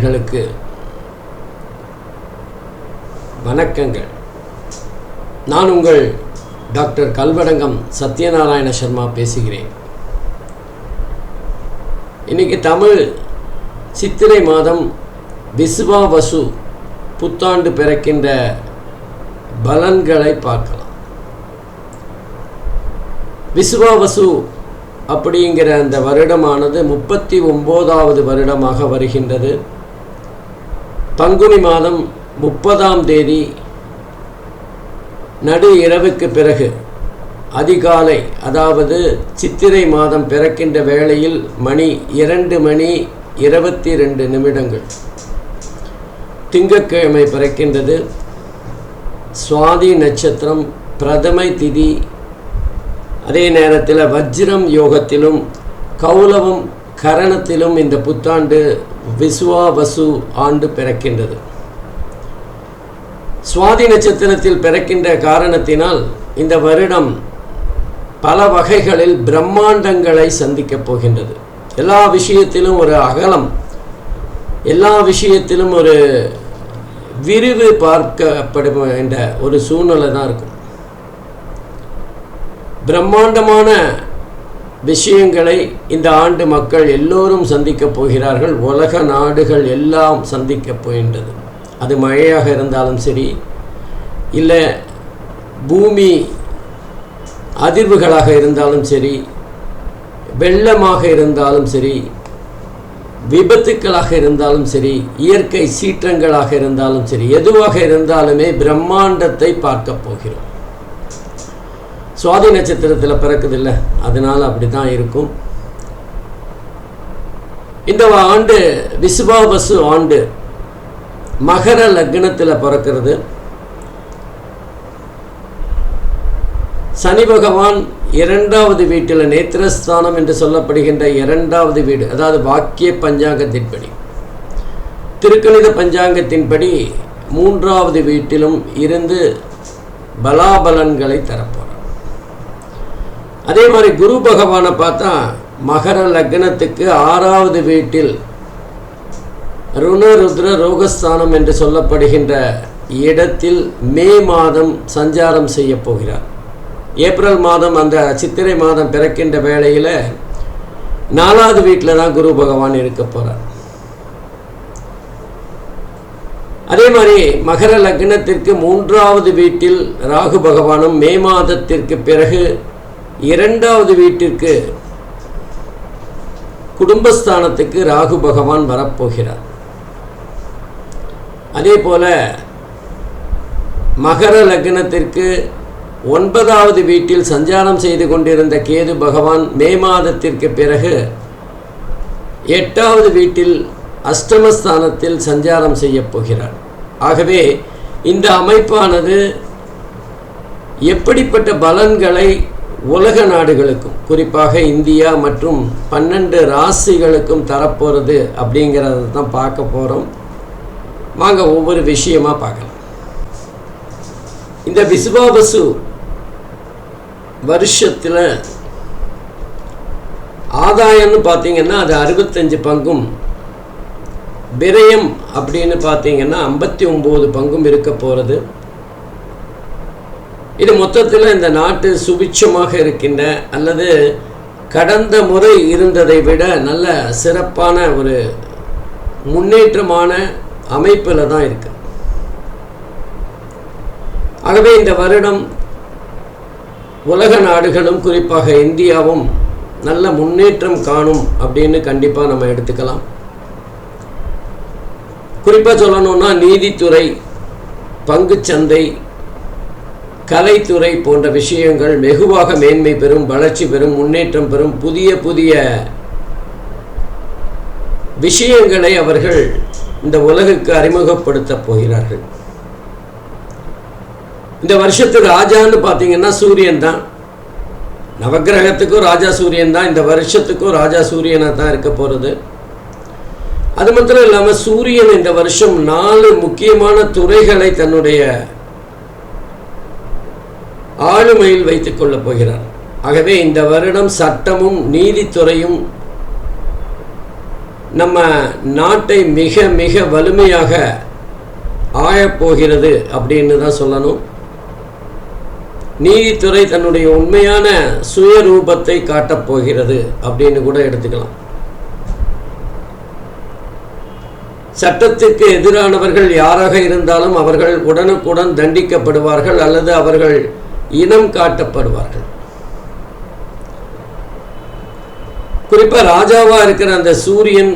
நேயர்களுக்கு வணக்கங்கள். நான் உங்கள் டாக்டர் கல்வடங்கம் சத்யநாராயண சர்மா பேசுகிறேன். இன்னைக்கு தமிழ் சித்திரை மாதம் விசுவாவசு புத்தாண்டு பிறக்கின்ற பலன்களை பார்க்கலாம். விசுவாவசு அப்படிங்கிற அந்த வருடமானது முப்பத்தி ஒம்போதாவது வருடமாக வருகின்றது. பங்குனி மாதம் முப்பதாம் தேதி நடு இரவுக்கு பிறகு அதிகாலை அதாவது சித்திரை மாதம் பிறக்கின்ற வேளையில் மணி இரண்டு மணி இருபத்தி ரெண்டு நிமிடங்கள். திங்கட்கிழமை பிறக்கின்றது. சுவாதி நட்சத்திரம் பிரதமை திதி. அதே நேரத்தில் வஜ்ரம் யோகத்திலும் கௌலவம் கரணத்திலும் இந்த புத்தாண்டு விசுவாவசு ஆண்டு பிறக்கின்றது. சுவாதி நட்சத்திரத்தில் பிறக்கின்ற காரணத்தினால் இந்த வருடம் பல வகைகளில் பிரம்மாண்டங்களை சந்திக்கப் போகின்றது. எல்லா விஷயத்திலும் ஒரு அகலம் எல்லா விஷயத்திலும் ஒரு விரிவு பார்க்கப்படுகின்ற ஒரு சூழ்நிலை தான் இருக்கும். பிரம்மாண்டமான விஷயங்களை இந்த ஆண்டு மக்கள் எல்லோரும் சந்திக்கப் போகிறார்கள். உலக நாடுகள் எல்லாம் சந்திக்கப் போகின்றது. அது மழையாக இருந்தாலும் சரி இல்லை பூமி அதிர்வுகளாக இருந்தாலும் சரி வெள்ளமாக இருந்தாலும் சரி விபத்துக்களாக இருந்தாலும் சரி இயற்கை சீற்றங்களாக இருந்தாலும் சரி எதுவாக இருந்தாலுமே பிரம்மாண்டத்தை பார்க்கப் போகிறோம். சுவாதி நட்சத்திரத்தில் பிறக்குதில்ல. அதனால் அப்படி தான் இருக்கும். இந்த ஆண்டு விசுபாபசு ஆண்டு மகர லக்னத்தில் பிறக்கிறது. சனி பகவான் இரண்டாவது வீட்டில் நேத்திரஸ்தானம் என்று சொல்லப்படுகின்ற இரண்டாவது வீடு அதாவது வாக்கிய பஞ்சாங்கத்தின்படி திருக்கணித பஞ்சாங்கத்தின்படி மூன்றாவது வீட்டிலும் இருந்து பலாபலன்களை தரப்போகிறார் அதே மாதிரி குரு பகவானை பார்த்தா மகர லக்னத்துக்கு ஆறாவது வீட்டில் ருணருத்ர ரோகஸ்தானம் என்று சொல்லப்படுகின்ற இடத்தில் மே மாதம் சஞ்சாரம் செய்ய போகிறார். ஏப்ரல் மாதம் அந்த சித்திரை மாதம் பிறக்கின்ற வேளையில் நாலாவது வீட்டில் தான் குரு பகவான் இருக்க போகிறார் அதே மாதிரி மகர லக்னத்திற்கு மூன்றாவது வீட்டில் ராகு பகவானும் மே மாதத்திற்கு பிறகு இரண்டாவது வீட்டிற்கு குடும்பஸ்தானத்துக்கு ராகு பகவான் வரப்போகிறார். அதே போல மகர லக்னத்திற்கு ஒன்பதாவது வீட்டில் சஞ்சாரம் செய்து கொண்டிருந்த கேது பகவான் மே மாதத்திற்கு பிறகு எட்டாவது வீட்டில் அஷ்டமஸ்தானத்தில் சஞ்சாரம் செய்ய போகிறார். ஆகவே இந்த அமைப்பானது எப்படிப்பட்ட பலன்களை உலக நாடுகளுக்கும் குறிப்பாக இந்தியா மற்றும் பன்னெண்டு ராசிகளுக்கும் தரப்போகிறது அப்படிங்கிறத தான் பார்க்க போகிறோம் வாங்க ஒவ்வொரு விஷயமா பார்க்கலாம். இந்த விசுவாபசு வருஷத்தில் ஆதாயம்னு பார்த்தீங்கன்னா அது அறுபத்தஞ்சு பங்கும் விரயம் அப்படின்னு பார்த்தீங்கன்னா ஐம்பத்தி ஒம்பது பங்கும் இருக்க போகிறது இது மொத்தத்தில் இந்த நாட்டு சுபிட்சமாக இருக்கின்ற அல்லது கடந்த முறை இருந்ததை விட நல்ல சிறப்பான ஒரு முன்னேற்றமான அமைப்பில் தான் இருக்கு. ஆகவே இந்த வருடம் உலக நாடுகளும் குறிப்பாக இந்தியாவும் நல்ல முன்னேற்றம் காணும் அப்படின்னு கண்டிப்பாக நம்ம எடுத்துக்கலாம். குறிப்பாக சொல்லணும்னா நீதித்துறை பங்குச்சந்தை கலைத்துறை போன்ற விஷயங்கள் வெகுவாக மேன்மை பெறும் வளர்ச்சி பெறும் முன்னேற்றம் பெறும் புதிய புதிய விஷயங்களை அவர்கள் இந்த உலகுக்கு அறிமுகப்படுத்த போகிறார்கள். இந்த வருஷத்துக்கு ராஜான்னு பார்த்தீங்கன்னா சூரியன் தான். நவக்கிரகத்துக்கும் ராஜா சூரியன் தான். இந்த வருஷத்துக்கும் ராஜா சூரியனாக தான் இருக்க போகிறது அது மாத்திரம் இல்லாமல் சூரியன் இந்த வருஷம் நாலு முக்கியமான துறைகளை தன்னுடைய ஆளுமையில் வைத்துக் கொள்ளப் போகிறார். ஆகவே இந்த வருடம் சட்டமும் நீதித்துறையும் நம்ம நாட்டை மிக மிக வலிமையாக ஆயப்போகிறது அப்படின்னு தான் சொல்லணும். நீதித்துறை தன்னுடைய உண்மையான சுயரூபத்தை காட்டப் போகிறது அப்படின்னு கூட எடுத்துக்கலாம். சட்டத்திற்கு எதிரானவர்கள் யாராக இருந்தாலும் அவர்கள் உடனுக்குடன் தண்டிக்கப்படுவார்கள் அல்லது அவர்கள் இனம் காட்டப்படுவார்கள். குறிப்பாக ராஜாவாக இருக்கிற அந்த சூரியன்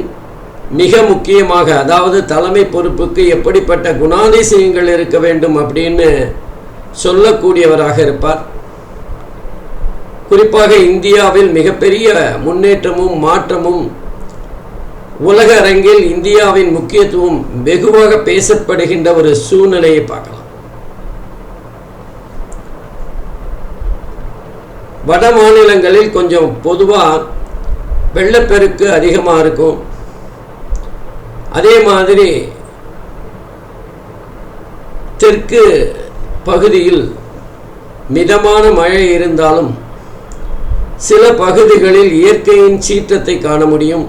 மிக முக்கியமாக அதாவது தலைமை பொறுப்புக்கு எப்படிப்பட்ட குணாதிசயங்கள் இருக்க வேண்டும் அப்படின்னு சொல்லக்கூடியவராக இருப்பார். குறிப்பாக இந்தியாவில் மிகப்பெரிய முன்னேற்றமும் மாற்றமும் உலக அரங்கில் இந்தியாவின் முக்கியத்துவம் வெகுவாக பேசப்படுகின்ற ஒரு சூழ்நிலையை பார்க்கலாம். வட மாநிலங்களில் கொஞ்சம் பொதுவாக வெள்ளப்பெருக்கு அதிகமாக இருக்கும். அதே மாதிரி தெற்கு பகுதியில் மிதமான மழை இருந்தாலும் சில பகுதிகளில் இயற்கையின் சீற்றத்தை காண முடியும்.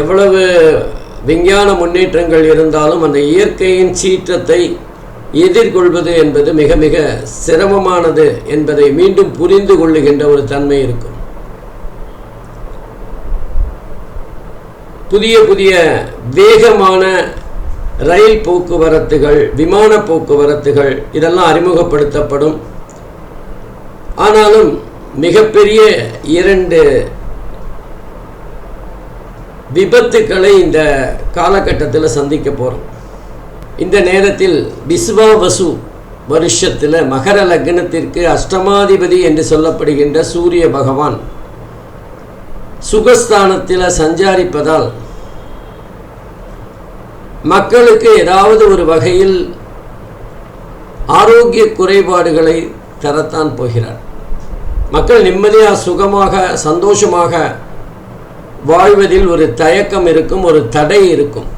எவ்வளவு விஞ்ஞான முன்னேற்றங்கள் இருந்தாலும் அந்த இயற்கையின் சீற்றத்தை எதிர்கொள்வது என்பது மிக மிக சிரமமானது என்பதை மீண்டும் புரிந்து கொள்ளுகின்ற ஒரு தன்மை இருக்கும். புதிய புதிய வேகமான ரயில் போக்குவரத்துகள் விமான போக்குவரத்துகள் இதெல்லாம் அறிமுகப்படுத்தப்படும். ஆனாலும் மிகப்பெரிய இரண்டு விபத்துக்களை இந்த காலகட்டத்தில் சந்திக்க போகிறோம் இந்த நேரத்தில் விஸ்வாவசு வருஷத்தில் மகர லக்னத்திற்கு அஷ்டமாதிபதி என்று சொல்லப்படுகின்ற சூரிய பகவான் சுகஸ்தானத்தில் சஞ்சாரிப்பதால் மக்களுக்கு ஏதாவது ஒரு வகையில் ஆரோக்கிய குறைபாடுகளை தரத்தான் போகிறார். மக்கள் நிம்மதியாக சுகமாக சந்தோஷமாக வாழ்வதில் ஒரு தயக்கம் இருக்கும் ஒரு தடை இருக்கும்.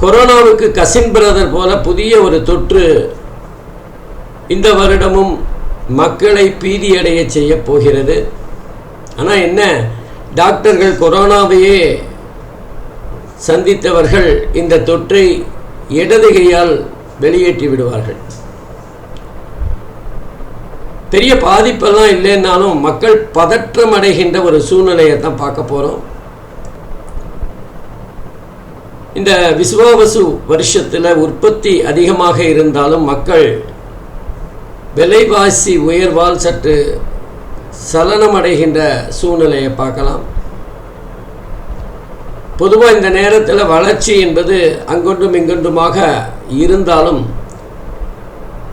கொரோனாவுக்கு கசின் பிரதர் போல புதிய ஒரு தொற்று இந்த வருடமும் மக்களை பீதியடைய செய்ய போகிறது. ஆனால் என்ன? டாக்டர்கள் கொரோனாவையே சந்தித்தவர்கள் இந்த தொற்றை இடது கையால் வெளியேற்றி விடுவார்கள். பெரிய பாதிப்பெல்லாம் இல்லைன்னாலும் மக்கள் பதற்றம் அடைகின்ற ஒரு சூழ்நிலையை தான் பார்க்க போகிறோம் இந்த விசுவாவசு வருஷத்தில் உற்பத்தி அதிகமாக இருந்தாலும் மக்கள் விலைவாசி உயர்வால் சற்று சலனமடைகின்ற சூழ்நிலையை பார்க்கலாம். பொதுவாக இந்த நேரத்தில் வளர்ச்சி என்பது அங்கொன்றும் இங்கொன்றுமாக இருந்தாலும்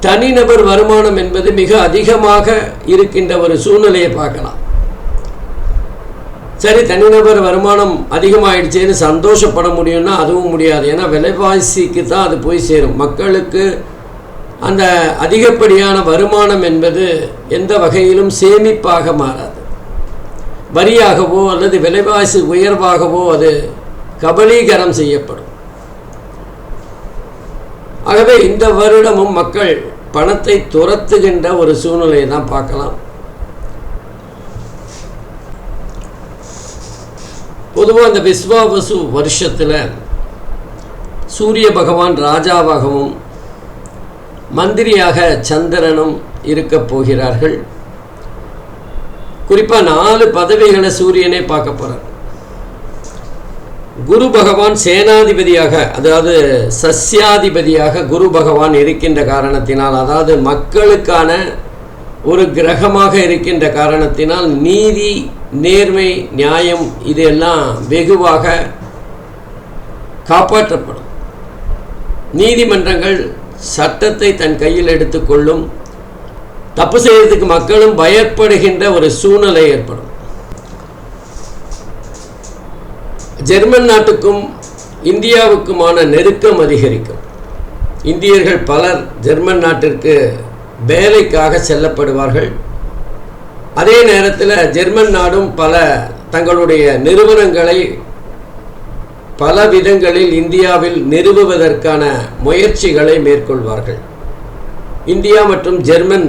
தனிநபர் வருமானம் என்பது மிக அதிகமாக இருக்கின்ற ஒரு சூழ்நிலையை பார்க்கலாம். சரி தனிநபர் வருமானம் அதிகமாகிடுச்சேன்னு சந்தோஷப்பட முடியும்னா அதுவும் முடியாது. ஏன்னா விலைவாசிக்கு தான் அது போய் சேரும். மக்களுக்கு அந்த அதிகப்படியான வருமானம் என்பது எந்த வகையிலும் சேமிப்பாக மாறாது. வரியாகவோ அல்லது விலைவாசி உயர்வாகவோ அது கபலீகரம் செய்யப்படும். ஆகவே இந்த வருடமும் மக்கள் பணத்தை துரத்துகின்ற ஒரு சூழ்நிலையை தான் பார்க்கலாம். பொதுவாக இந்த விஸ்வாவசு வருஷத்தில் சூரிய பகவான் ராஜாவாகவும் மந்திரியாக சந்திரனும் இருக்க போகிறார்கள். குறிப்பாக நாலு பதவிகளை சூரியனே பார்க்க போகிறார் குரு பகவான் சேனாதிபதியாக அதாவது சஸ்யாதிபதியாக குரு பகவான் இருக்கின்ற காரணத்தினால் அதாவது மக்களுக்கான ஒரு கிரகமாக இருக்கின்ற காரணத்தினால் நீதி நேர்மை நியாயம் இதெல்லாம் வெகுவாக காப்பாற்றப்படும். நீதிமன்றங்கள் சட்டத்தை தன் கையில் எடுத்துக்கொள்ளும் தப்பு செய்யறதுக்கு மக்களும் பயப்படுகின்ற ஒரு சூழ்நிலை ஏற்படும். ஜெர்மன் நாட்டுக்கும் இந்தியாவுக்குமான நெருக்கம் அதிகரிக்கும். இந்தியர்கள் பலர் ஜெர்மன் நாட்டிற்கு வேலைக்காக செல்லப்படுவார்கள். அதே நேரத்தில் ஜெர்மன் நாடும் பல தங்களுடைய நிறுவனங்களை பல விதங்களில் இந்தியாவில் நிறுவுவதற்கான முயற்சிகளை மேற்கொள்வார்கள். இந்தியா மற்றும் ஜெர்மன்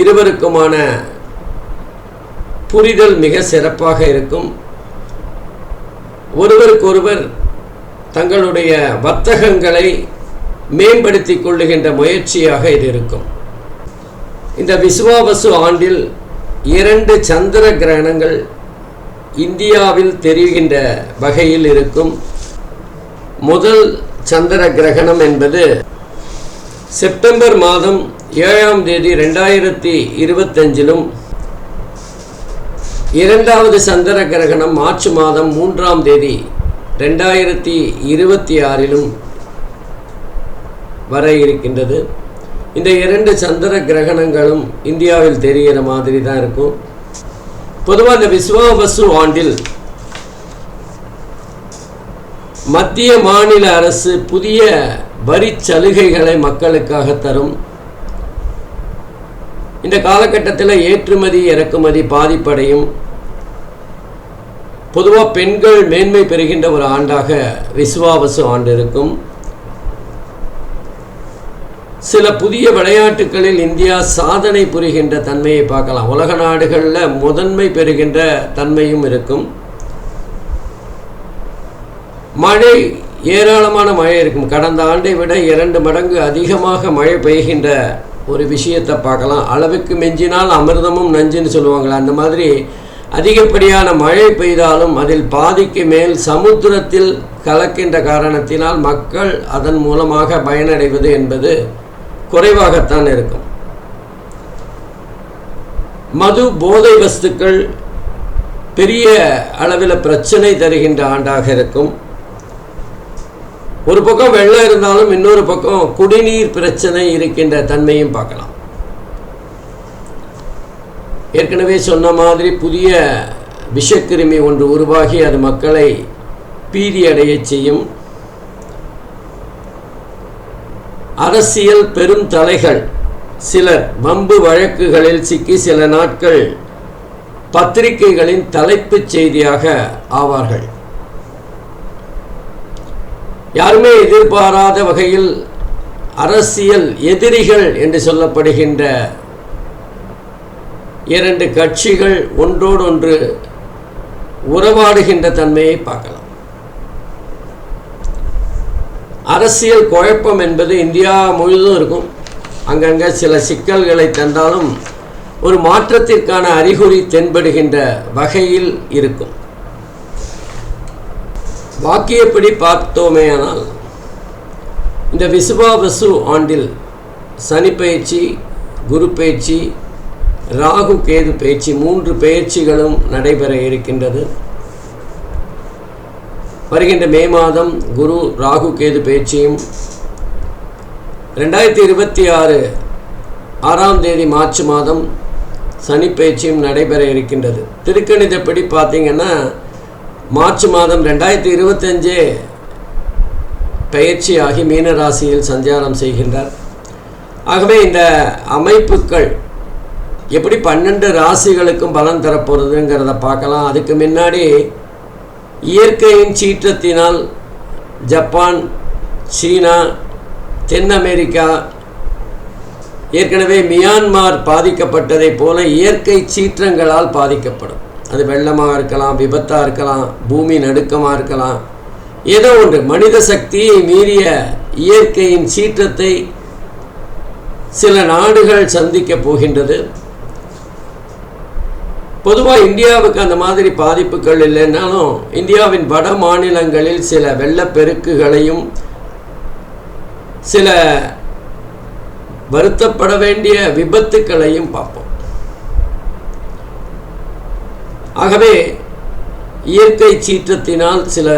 இருவருக்குமான புரிதல் மிக சிறப்பாக இருக்கும். ஒருவருக்கொருவர் தங்களுடைய வர்த்தகங்களை மேம்படுத்திக் கொள்ளுகின்ற முயற்சியாக இது இருக்கும். இந்த விஸ்வாவசு ஆண்டில் இரண்டு சந்திர கிரகணங்கள் இந்தியாவில் தெரிகின்ற வகையில் இருக்கும். முதல் சந்திர கிரகணம் என்பது செப்டம்பர் மாதம் ஏழாம் தேதி ரெண்டாயிரத்தி இருபத்தஞ்சிலும் இரண்டாவது சந்திர கிரகணம் மார்ச் மாதம் மூன்றாம் தேதி ரெண்டாயிரத்தி இருபத்தி ஆறிலும் வர இருக்கின்றது. இந்த இரண்டு சந்திர கிரகணங்களும் இந்தியாவில் தெரிகிற மாதிரி தான் இருக்கும். பொதுவாக இந்த விஸ்வாவசு ஆண்டில் மத்திய மாநில அரசு புதிய வரி சலுகைகளை மக்களுக்காக தரும். இந்த காலகட்டத்தில் ஏற்றுமதி இறக்குமதி பாதிப்படையும். பொதுவாக பெண்கள் மேன்மை பெறுகின்ற ஒரு ஆண்டாக விஸ்வாவசு ஆண்டு இருக்கும். சில புதிய விளையாட்டுகளில் இந்தியா சாதனை புரிகின்ற தன்மையை பார்க்கலாம். உலக நாடுகளில் முதன்மை பெறுகின்ற தன்மையும் இருக்கும். மழை ஏராளமான மழை இருக்கும். கடந்த ஆண்டை விட இரண்டு மடங்கு அதிகமாக மழை பெய்கின்ற ஒரு விஷயத்தை பார்க்கலாம். அளவுக்கு மிஞ்சினால் அமிர்தமும் நஞ்சுன்னு சொல்லுவாங்களே அந்த மாதிரி அதிகப்படியான மழை பெய்தாலும் அதில் பாதிக்கு மேல் சமுத்திரத்தில் கலக்கின்ற காரணத்தினால் மக்கள் அதன் மூலமாக பயனடைவது என்பது குறைவாகத்தான் இருக்கும். மது போதை வஸ்துக்கள் பெரிய அளவில் பிரச்சனை தருகின்ற ஆண்டாக இருக்கும். ஒரு பக்கம் வெள்ளம் இருந்தாலும் இன்னொரு பக்கம் குடிநீர் பிரச்சனை இருக்கின்ற தன்மையும் பார்க்கலாம். ஏற்கனவே சொன்ன மாதிரி புதிய விஷக்கிருமி ஒன்று உருவாகி அது மக்களை பீதி அடையச் செய்யும். அரசியல் பெரும் தலைகள். சிலர் வம்பு வழக்குகளில் சிக்கி சில நாட்கள் பத்திரிகைகளின் தலைப்புச் செய்தியாக ஆவார்கள். யாருமே எதிர்பாராத வகையில் அரசியல் எதிரிகள் என்று சொல்லப்படுகின்ற இரண்டு கட்சிகள் ஒன்றோடொன்று உறவாடுகின்ற தன்மையை பார்க்கலாம். அரசியல் குழப்பம் என்பது இந்தியா முழுதும் இருக்கும். அங்கங்கே சில சிக்கல்களை தந்தாலும் ஒரு மாற்றத்திற்கான அறிகுறி தென்படுகின்ற வகையில் இருக்கும். வாக்கியப்படி பார்த்தோமேயானால் இந்த விசுவாவசு ஆண்டில் சனி பயிற்சி குரு பயிற்சி ராகு கேது பயிற்சி மூன்று பயிற்சிகளும் நடைபெற இருக்கின்றது. வருகின்ற மே மாதம் குரு ராகு கேது பேச்சையும் ரெண்டாயிரத்தி இருபத்தி ஆறு ஆறாம் தேதி மார்ச் மாதம் சனி பேச்சையும் நடைபெற இருக்கின்றது. திருக்கணிதப்படி பார்த்தீங்கன்னா மார்ச் மாதம் ரெண்டாயிரத்தி இருபத்தஞ்சே பயிற்சியாகி மீன ராசியில் சஞ்சாரம் செய்கின்றார். ஆகவே இந்த அமைப்புகள் எப்படி பன்னெண்டு ராசிகளுக்கும் பலன் தரப்போகிறதுங்கிறத பார்க்கலாம். அதுக்கு முன்னாடி இயற்கையின் சீற்றத்தினால் ஜப்பான் சீனா தென் அமெரிக்கா ஏற்கனவே மியான்மார் பாதிக்கப்பட்டதை போல இயற்கை சீற்றங்களால் பாதிக்கப்படும். அது வெள்ளமாக இருக்கலாம் விபத்தாக இருக்கலாம் பூமி நடுக்கமாக இருக்கலாம். ஏதோ ஒன்று மனித சக்தியை மீறிய இயற்கையின் சீற்றத்தை சில நாடுகள் சந்திக்கப் போகின்றது. பொதுவாக இந்தியாவுக்கு அந்த மாதிரி பாதிப்புகள் இல்லைன்னாலும் இந்தியாவின் வட மாநிலங்களில் சில வெள்ளப்பெருக்குகளையும் சில வருத்தப்பட வேண்டிய விபத்துக்களையும் பார்ப்போம். ஆகவே இயற்கை சீற்றத்தினால் சில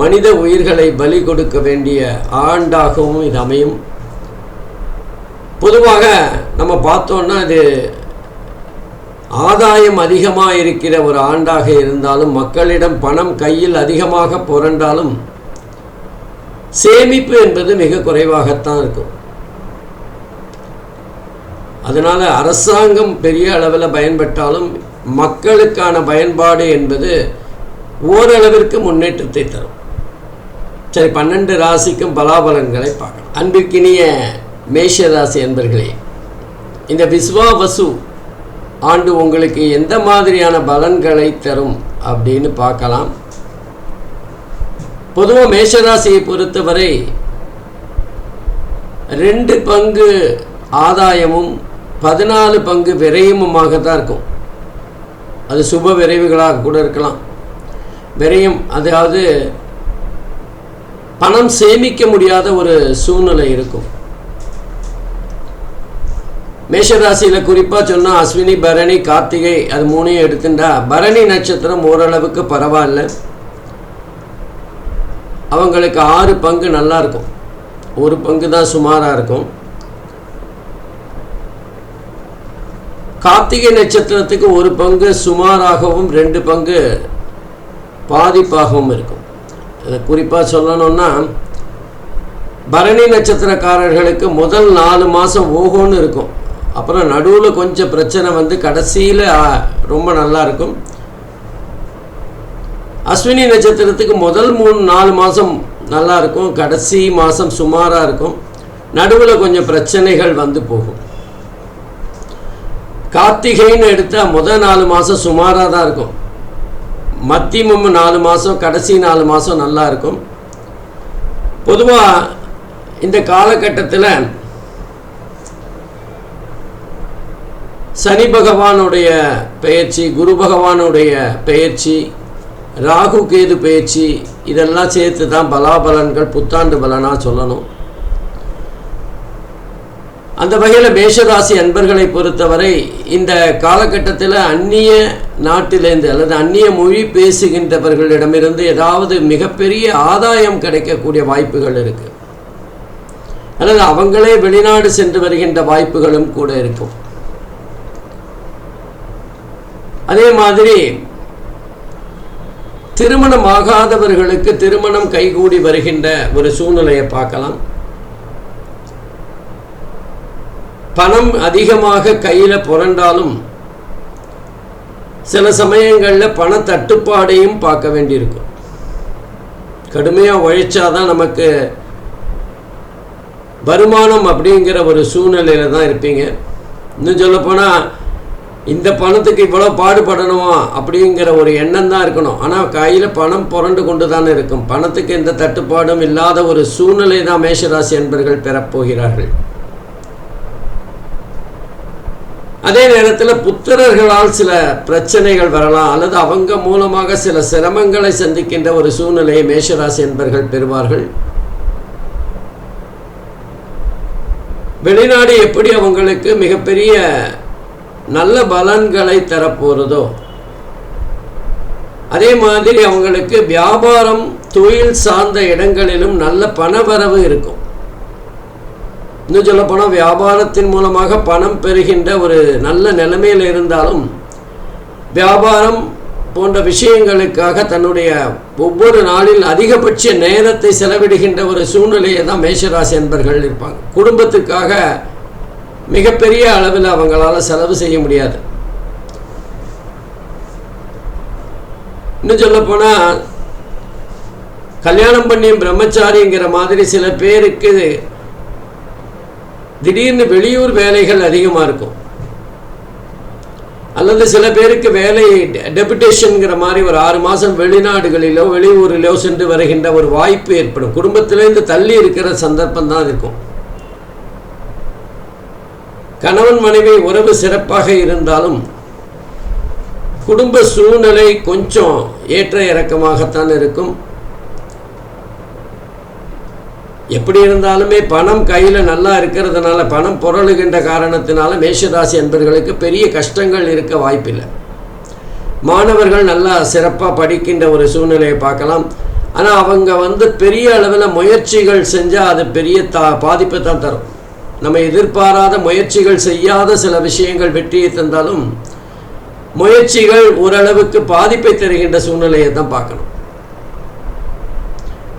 மனித உயிர்களை பலி கொடுக்க வேண்டிய ஆண்டாகவும் இது அமையும். பொதுவாக நம்ம பார்த்தோன்னா இது ஆதாயம் அதிகமாக இருக்கிற ஒரு ஆண்டாக இருந்தாலும் மக்களிடம் பணம் கையில் அதிகமாக புரண்டாலும் சேமிப்பு என்பது மிக குறைவாகத்தான் இருக்கும். அதனால் அரசாங்கம் பெரிய அளவில் பயன்பட்டாலும் மக்களுக்கான பயன்பாடு என்பது ஓரளவிற்கு முன்னேற்றத்தை தரும். சரி பன்னெண்டு ராசிக்கும் பலாபலன்களை பார்க்கலாம். அன்பிற்கினிய மேஷ ராசி என்பர்களே இந்த விஸ்வா வசு ஆண்டு உங்களுக்கு எந்த மாதிரியான பலன்களை தரும் அப்படின்னு பார்க்கலாம். பொதுவாக மேஷராசியை பொறுத்தவரை ரெண்டு பங்கு ஆதாயமும் பதினாலு பங்கு விரயமுமாக தான் இருக்கும். அது சுப விரைவுகளாக கூட இருக்கலாம். விரயம் அதாவது பணம் சேமிக்க முடியாத ஒரு சூழ்நிலை இருக்கும். மேஷராசியில் குறிப்பாக சொன்னால் அஸ்வினி பரணி கார்த்திகை அது மூணையும் எடுத்துட்டா பரணி நட்சத்திரம் ஓரளவுக்கு பரவாயில்ல. அவங்களுக்கு ஆறு பங்கு நல்லா இருக்கும். ஒரு பங்கு தான் சுமாராக இருக்கும். கார்த்திகை நட்சத்திரத்துக்கு ஒரு பங்கு சுமாராகவும் ரெண்டு பங்கு பாதிப்பாகவும் இருக்கும். அதை குறிப்பாக சொல்லணும்னா பரணி நட்சத்திரக்காரர்களுக்கு முதல் நாலு மாதம் ஓகோன்னு இருக்கும். அப்புறம் நடுவில் கொஞ்சம் பிரச்சனை வந்து கடைசியில் ரொம்ப நல்லா இருக்கும். அஸ்வினி நட்சத்திரத்துக்கு முதல் மூணு நாலு மாதம் நல்லா இருக்கும். கடைசி மாதம் சுமாராக இருக்கும். நடுவில் கொஞ்சம் பிரச்சனைகள் வந்து போகும். கார்த்திகைன்னு எடுத்தால் முதல் நாலு மாதம் சுமாராக தான் இருக்கும். மத்தியமும் நாலு மாதம் கடைசி நாலு மாதம் நல்லா இருக்கும். பொதுவாக இந்த காலகட்டத்தில் சனி பகவானுடைய பெயர்ச்சி குரு பகவானுடைய பெயர்ச்சி ராகு கேது பெயர்ச்சி இதெல்லாம் சேர்த்து தான் பலாபலன்கள் புத்தாண்டு பலனாக சொல்லணும். அந்த வகையில் மேஷராசி அன்பர்களை பொறுத்தவரை இந்த காலகட்டத்தில் அந்நிய நாட்டிலேருந்து அல்லது அந்நிய மொழி பேசுகின்றவர்களிடமிருந்து ஏதாவது மிகப்பெரிய ஆதாயம் கிடைக்கக்கூடிய வாய்ப்புகள் இருக்குது அல்லது அவங்களே வெளிநாடு சென்று வருகின்ற வாய்ப்புகளும் கூட இருக்கும். அதே மாதிரி திருமணம் ஆகாதவர்களுக்கு திருமணம் கைகூடி வருகின்ற ஒரு சூழ்நிலையை பார்க்கலாம். பணம் அதிகமாக கையில் புரண்டாலும் சில சமயங்களில் பண தட்டுப்பாடையும் பார்க்க வேண்டியிருக்கும். கடுமையாக உழைச்சாதான் நமக்கு வருமானம் அப்படிங்கிற ஒரு சூழ்நிலையில் தான் இருப்பீங்க. இன்னும் சொல்லப்போனால் இந்த பணத்துக்கு இவ்வளோ பாடுபடணுமா? அப்படிங்கிற ஒரு எண்ணம் தான் இருக்கணும். ஆனால் கையில் பணம் புரண்டு கொண்டு தானே இருக்கும். பணத்துக்கு எந்த தட்டுப்பாடும் இல்லாத ஒரு சூழ்நிலை தான் மேஷராசி என்பர்கள் பெறப்போகிறார்கள். அதே நேரத்தில் புத்திரர்களால் சில பிரச்சனைகள் வரலாம் அல்லது அவங்க மூலமாக சில சிரமங்களை சந்திக்கின்ற ஒரு சூழ்நிலையை மேஷராசி என்பர்கள் பெறுவார்கள். வெளிநாடு எப்படி அவங்களுக்கு மிகப்பெரிய நல்ல பலன்களை தரப்போகிறதோ அதே மாதிரி அவங்களுக்கு வியாபாரம் தொழில் சார்ந்த இடங்களிலும் நல்ல பணவரவு இருக்கும். இன்னும் சொல்லப்போனால் வியாபாரத்தின் மூலமாக பணம் பெறுகின்ற ஒரு நல்ல நிலைமையில் இருந்தாலும் வியாபாரம் போன்ற விஷயங்களுக்காக தன்னுடைய ஒவ்வொரு நாளில் அதிகபட்ச நேரத்தை செலவிடுகின்ற ஒரு சூழ்நிலையை தான் மேஷராசி என்பர்கள் இருப்பாங்க. குடும்பத்துக்காக மிகப்பெரிய அளவில் அவங்களால செலவு செய்ய முடியாது. இன்னும் சொல்லப்போனால் கல்யாணம் பண்ணி பிரம்மச்சாரிங்கிற மாதிரி சில பேருக்கு திடீர்னு வெளியூர் வேலைகள் அதிகமாக இருக்கும். அல்லது சில பேருக்கு வேலை டெபுடேஷனுங்கிற மாதிரி ஒரு ஆறு மாதம் வெளிநாடுகளிலோ வெளியூரிலோ சென்று வருகின்ற ஒரு வாய்ப்பு ஏற்படும். குடும்பத்திலேருந்து தள்ளி இருக்கிற சந்தர்ப்பம் தான் இருக்கும். கணவன் மனைவி உறவு சிறப்பாக இருந்தாலும் குடும்ப சூழ்நிலை கொஞ்சம் ஏற்ற இறக்கமாகத்தான் இருக்கும். எப்படி இருந்தாலுமே பணம் கையில் நல்லா இருக்கிறதுனால பணம் புரளுகின்ற காரணத்தினால மேஷராசி என்பர்களுக்கு பெரிய கஷ்டங்கள் இருக்க வாய்ப்பில்லை. மாணவர்கள் நல்லா சிறப்பாக படிக்கின்ற ஒரு சூழ்நிலையை பார்க்கலாம். ஆனால் அவங்க வந்து பெரிய அளவில் முயற்சிகள் செஞ்சால் அது பெரிய தா பாதிப்பை தான் தரும். நம்ம எதிர்பாராத முயற்சிகள் செய்யாத சில விஷயங்கள் வெற்றியை தந்தாலும் முயற்சிகள் ஓரளவுக்கு பாதிப்பை தருகின்ற சூழ்நிலையை தான் பார்க்கணும்.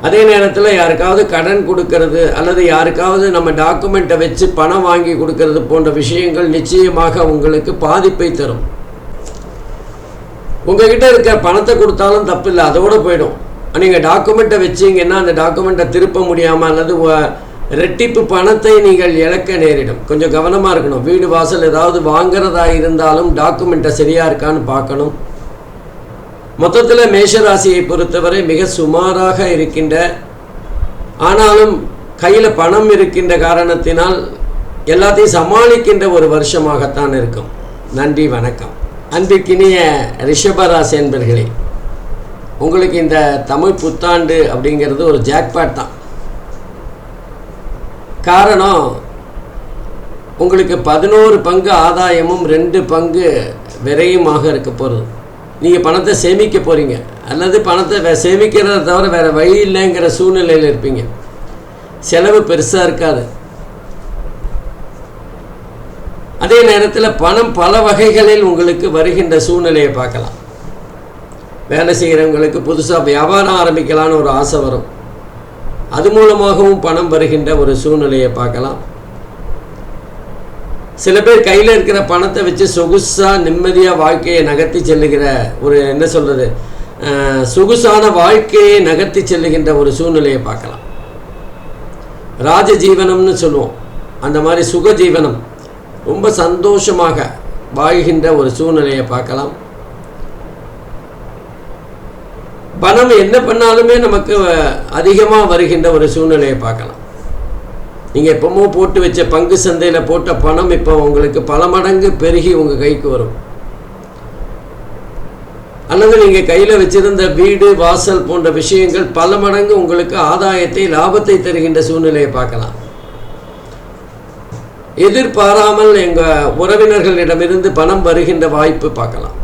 அதே நேரத்தில் யாருக்காவது கடன் கொடுக்கறது அல்லது யாருக்காவது நம்ம டாக்குமெண்ட்டை வச்சு பணம் வாங்கி கொடுக்கறது போன்ற விஷயங்கள் நிச்சயமாக உங்களுக்கு பாதிப்பை தரும். உங்ககிட்ட இருக்க பணத்தை கொடுத்தாலும் தப்பு இல்லை அதோடு போயிடும். நீங்கள் டாக்குமெண்ட்டை வச்சிங்கன்னா அந்த டாக்குமெண்ட்டை திருப்ப முடியாமல் அல்லது ரெட்டிப்பு பணத்தை நீங்கள் இழக்க நேரிடும். கொஞ்சம் கவனமாக இருக்கணும். வீடு வாசல் ஏதாவது வாங்குறதா இருந்தாலும் டாக்குமெண்ட்டை சரியாக இருக்கான்னு பார்க்கணும். மொத்தத்தில் மேஷராசியை பொறுத்தவரை மிக சுமாராக இருக்கின்ற ஆனாலும் கையில் பணம் இருக்கின்ற காரணத்தினால் எல்லாத்தையும் சமாளிக்கின்ற ஒரு வருஷமாகத்தான் இருக்கும். நன்றி வணக்கம். அன்பிற்கினிய ரிஷபராசி என்பர்களே உங்களுக்கு இந்த தமிழ் புத்தாண்டு அப்படிங்கிறது ஒரு ஜாக்பாட் தான். காரணம் உங்களுக்கு பதினோரு பங்கு ஆதாயமும் ரெண்டு பங்கு விரையுமாக இருக்க போகிறது நீங்கள் பணத்தை சேமிக்க போகிறீங்க அல்லது பணத்தை வே சேமிக்கிறத தவிர வேறு வழி இல்லைங்கிற சூழ்நிலையில் இருப்பீங்க. செலவு பெருசாக இருக்காது. அதே நேரத்தில் பணம் பல வகைகளில் உங்களுக்கு வருகின்ற சூழ்நிலையை பார்க்கலாம். வேலை செய்கிறவங்களுக்கு புதுசாக வியாபாரம் ஆரம்பிக்கலான்னு ஒரு ஆசை வரும். அது மூலமாகவும் பணம் வருகின்ற ஒரு சூழ்நிலையை பார்க்கலாம். சில பேர் கையில் இருக்கிற பணத்தை வச்சு சொகுசாக நிம்மதியாக வாழ்க்கையை நகர்த்தி செல்லுகிற ஒரு என்ன சொல்கிறது சொகுசான வாழ்க்கையை நகர்த்தி செல்லுகின்ற ஒரு சூழ்நிலையை பார்க்கலாம். ராஜ ஜீவனம்னு சொல்லுவோம். அந்த மாதிரி சுக ஜீவனம் ரொம்ப சந்தோஷமாக வாழ்கின்ற ஒரு சூழ்நிலையை பார்க்கலாம். பணம் என்ன பண்ணாலுமே நமக்கு அதிகமாக வருகின்ற ஒரு சூழ்நிலையை பார்க்கலாம். நீங்கள் எப்பவுமோ போட்டு வச்ச பங்கு சந்தையில் போட்ட பணம் இப்போ உங்களுக்கு பல மடங்கு பெருகி உங்கள் கைக்கு வரும். அல்லது நீங்கள் கையில் வச்சிருந்த வீடு வாசல் போன்ற விஷயங்கள் பல மடங்கு உங்களுக்கு ஆதாயத்தை லாபத்தை தருகின்ற சூழ்நிலையை பார்க்கலாம். எதிர்பாராமல் எங்கள் உறவினர்களிடமிருந்து பணம் வருகின்ற வாய்ப்பு பார்க்கலாம்.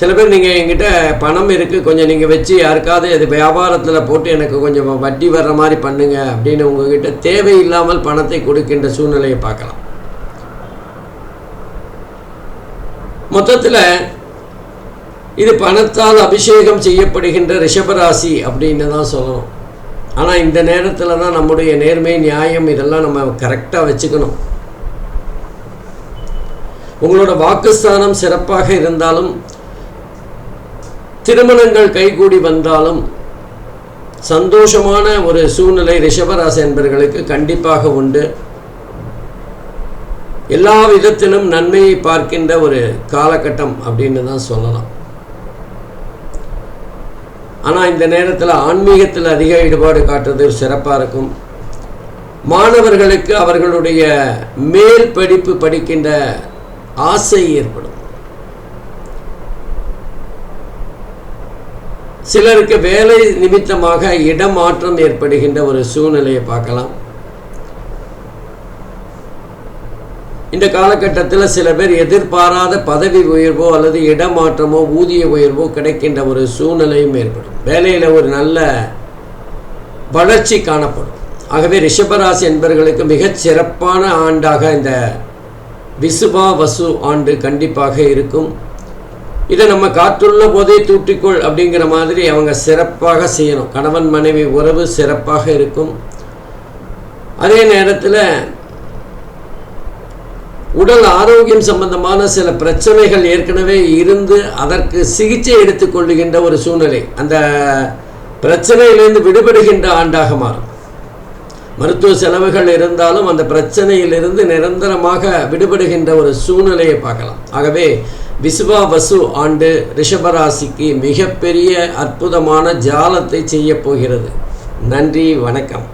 சில பேர் நீங்கள் எங்கிட்ட பணம் இருக்குது கொஞ்சம் நீங்கள் வச்சு யாருக்காவது இது வியாபாரத்தில் போட்டு எனக்கு கொஞ்சம் வட்டி வர்ற மாதிரி பண்ணுங்க அப்படின்னு உங்ககிட்ட தேவையில்லாமல் பணத்தை கொடுக்கின்ற சூழ்நிலையை பார்க்கலாம். மொத்தத்தில் இது பணத்தால் அபிஷேகம் செய்யப்படுகின்ற ரிஷபராசி அப்படின்னு தான் சொல்லணும். ஆனால் இந்த நேரத்தில் தான் நம்முடைய நேர்மை நியாயம் இதெல்லாம் நம்ம கரெக்டாக வச்சுக்கணும். உங்களோட வாக்குஸ்தானம் சிறப்பாக இருந்தாலும் திருமணங்கள் கைகூடி வந்தாலும் சந்தோஷமான ஒரு சூழ்நிலை ரிஷபராசி என்பர்களுக்கு கண்டிப்பாக உண்டு. எல்லா விதத்திலும் நன்மையை பார்க்கின்ற ஒரு காலகட்டம் அப்படின்னு தான் சொல்லலாம். ஆனால் இந்த நேரத்தில் ஆன்மீகத்தில் அதிக ஈடுபாடு காட்டுறது சிறப்பாக இருக்கும். மாணவர்களுக்கு அவர்களுடைய மேல் படிப்பு படிக்கின்ற ஆசை ஏற்படும். சிலருக்கு வேலை நிமித்தமாக இடமாற்றம் ஏற்படுகின்ற ஒரு சூழ்நிலையை பார்க்கலாம். இந்த காலகட்டத்தில் சில பேர் எதிர்பாராத பதவி உயர்வோ அல்லது இடமாற்றமோ ஊதிய உயர்வோ கிடைக்கின்ற ஒரு சூழ்நிலையும் ஏற்படும். வேலையில் ஒரு நல்ல வளர்ச்சி காணப்படும். ஆகவே ரிஷபராசி என்பவர்களுக்கு மிகச் சிறப்பான ஆண்டாக இந்த விசுபா வசு ஆண்டு கண்டிப்பாக இருக்கும். இதை நம்ம காற்றுள்ள போதே தூட்டிக்கொள் அப்படிங்கிற மாதிரி அவங்க சிறப்பாக செய்யணும். கணவன் மனைவி உறவு சிறப்பாக இருக்கும். அதே நேரத்தில் உடல் ஆரோக்கியம் சம்பந்தமான சில பிரச்சனைகள் ஏற்கனவே இருந்து அதற்கு சிகிச்சை எடுத்துக்கொள்ளுகின்ற ஒரு சூழ்நிலை. அந்த பிரச்சனையிலிருந்து விடுபடுகின்ற ஆண்டாக மாறும். மருத்துவ செலவுகள் இருந்தாலும் அந்த பிரச்சனையிலிருந்து நிரந்தரமாக விடுபடுகின்ற ஒரு சூழ்நிலையை பார்க்கலாம். ஆகவே விசுவா வசு ஆண்டு ரிஷபராசிக்கு மிகப்பெரிய அற்புதமான ஜாலத்தை செய்யப் போகிறது நன்றி வணக்கம்.